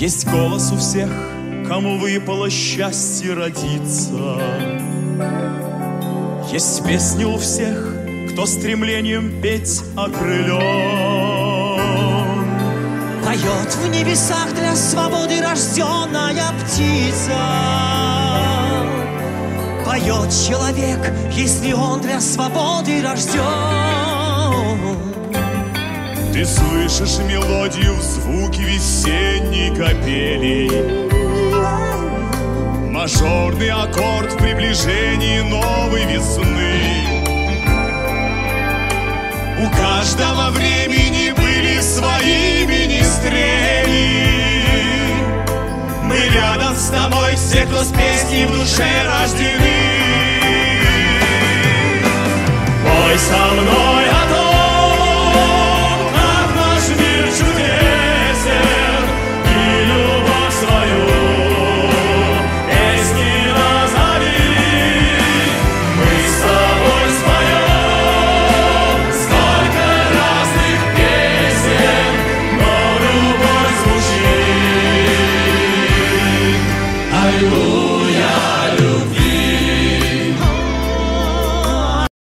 Есть голос у всех, кому выпало счастье родиться. Есть песни у всех, кто стремлением петь окрылен. Поет в небесах для свободы рожденная птица. Поет человек, если он для свободы рожден. Ты слышишь мелодию в звуке весенней капели. Мажорный аккорд в приближении новой весны. У каждого времени были свои министрели. Мы рядом с тобой, все, кто с песней в душе рождены. Пой со мной